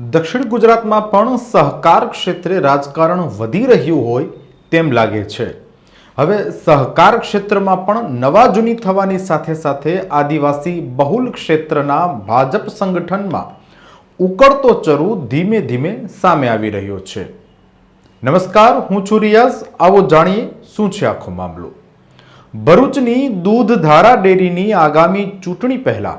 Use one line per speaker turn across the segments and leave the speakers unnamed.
દક્ષિણ ગુજરાતમાં પણ સહકાર ક્ષેત્રે રાજકારણ વધી રહ્યું હોય તેમ લાગે છે. હવે સહકાર ક્ષેત્રમાં પણ નવા જૂની થવાની સાથે સાથે આદિવાસી બહુલ ક્ષેત્રના ભાજપ સંગઠનમાં ઉકળતો ચરુ ધીમે ધીમે સામે આવી રહ્યો છે. નમસ્કાર, હું છું રિયાઝ. આવો જાણીએ શું છે આખો મામલો. ભરૂચની દૂધધારા ડેરીની આગામી ચૂંટણી પહેલા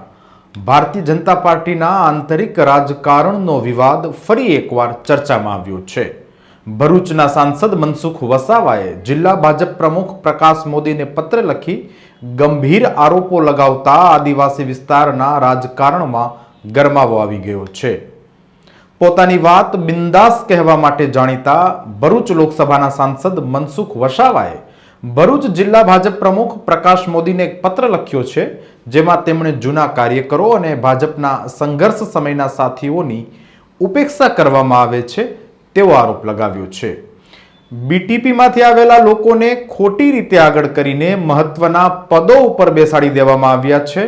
ભારતીય જનતા પાર્ટીના આંતરિક રાજકારણનો વિવાદ ફરી એકવાર ચર્ચામાં આવ્યો છે. ભરૂચના સાંસદ મનસુખ વસાવાએ જિલ્લા ભાજપ પ્રમુખ પ્રકાશ મોદીને પત્ર લખી ગંભીર આરોપો લગાવતા આદિવાસી વિસ્તારના રાજકારણમાં ગરમાવો આવી ગયો છે. પોતાની વાત બિંદાસ કહેવા માટે જાણીતા ભરૂચ લોકસભાના સાંસદ મનસુખ વસાવાએ ભરૂચ જિલ્લા ભાજપ પ્રમુખ પ્રકાશ મોદીને એક પત્ર લખ્યો છે, જેમાં તેમણે જૂના કાર્યકરો અને ભાજપના સંઘર્ષ સમયના સાથીઓની ઉપેક્ષા કરવામાં આવે છે, તેવો આરોપ લગાવ્યો છે. બીટીપીમાંથી આવેલા લોકોને ખોટી રીતે આગળ કરીને મહત્વના પદો ઉપર બેસાડી દેવામાં આવ્યા છે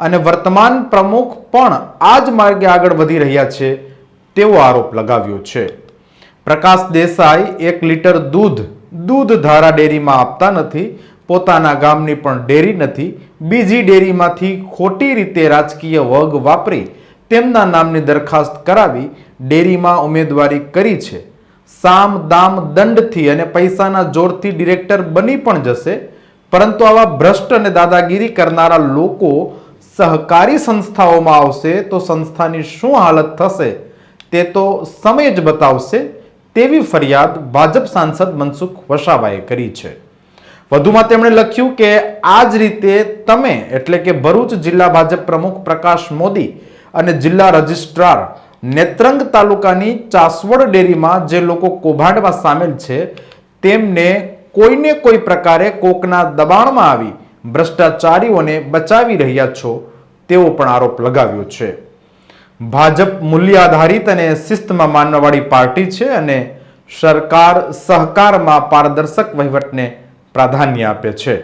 અને વર્તમાન પ્રમુખ પણ આ જ માર્ગે આગળ વધી રહ્યા છે, તેવો આરોપ લગાવ્યો છે. પ્રકાશ દેસાઈ એક લીટર દૂધ દૂધ ધારા ડેરીમાં આપતા નથી, પોતાના ગામની પણ ડેરી નથી, બીજી ડેરીમાંથી ખોટી રીતે રાજકીય વગ વાપરી, તેમના નામની દરખાસ્ત કરાવી ડેરીમાં ઉમેદવારી કરી છે. સામ દામ દંડથી અને પૈસાના જોરથી ડિરેક્ટર બની પણ જશે, પરંતુ આવા ભ્રષ્ટ અને દાદાગીરી કરનારા લોકો સહકારી સંસ્થાઓમાં આવશે તો સંસ્થાની શું હાલત થશે તે તો સમય જ બતાવશે. તેવી ફરિયાદ ભાજપ સાંસદ મનસુખ વસાવાએ કરી છે. વધુમાં તેમણે લખ્યું કે આ જ રીતે તમે, એટલે કે ભરૂચ જિલ્લા ભાજપ પ્રમુખ પ્રકાશ મોદી અને જિલ્લા રજિસ્ટ્રાર નેત્રંગ તાલુકાની ચાસવડ ડેરીમાં જે લોકો કૌભાંડમાં સામેલ છે, તેમને કોઈને કોઈ પ્રકારે કોકના દબાણમાં આવી ભ્રષ્ટાચારીઓને બચાવી રહ્યા છો તેવો પણ આરોપ લગાવ્યો છે. ભાજપ મૂલ્ય આધારિત અને શિસ્તમાં માનવાવાળી પાર્ટી છે અને સરકાર સહકારમાં પારદર્શક વહીવટને પ્રાધાન્ય આપે છે.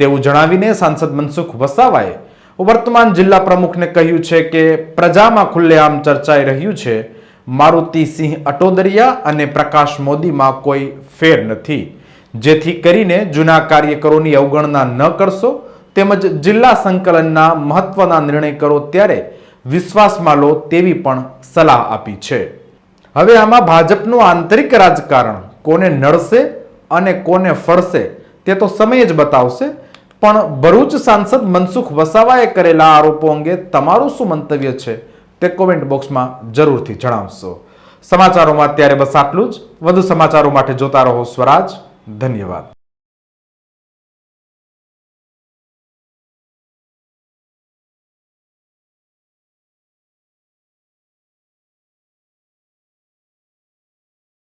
તેવું જણાવીને સાંસદ મનસુખ વસાવાએ વર્તમાન જિલ્લા પ્રમુખને કહ્યું છે કે પ્રજામાં ખુલ્લેઆમ ચર્ચાઈ રહ્યું છે. મારુતિસિંહ અટોદરિયા અને પ્રકાશ મોદીમાં કોઈ ફેર નથી. જેથી કરીને જૂના કાર્યકરોની અવગણના ન કરશો તેમજ જિલ્લા સંકલનના મહત્વના નિર્ણય કરો ત્યારે વિશ્વાસમાં લો તેવી પણ સલાહ આપી છે. હવે આમાં ભાજપનું આંતરિક રાજકારણ કોને નડશે અને કોને ફરશે તે તો સમય જ બતાવશે, પણ ભરૂચ સાંસદ મનસુખ વસાવાએ કરેલા આરોપો અંગે તમારું શું મંતવ્ય છે તે કોમેન્ટ બોક્સમાં જરૂરથી જણાવશો. સમાચારોમાં અત્યારે બસ આટલું જ. વધુ સમાચારો માટે જોતા રહો સ્વરાજ. ધન્યવાદ.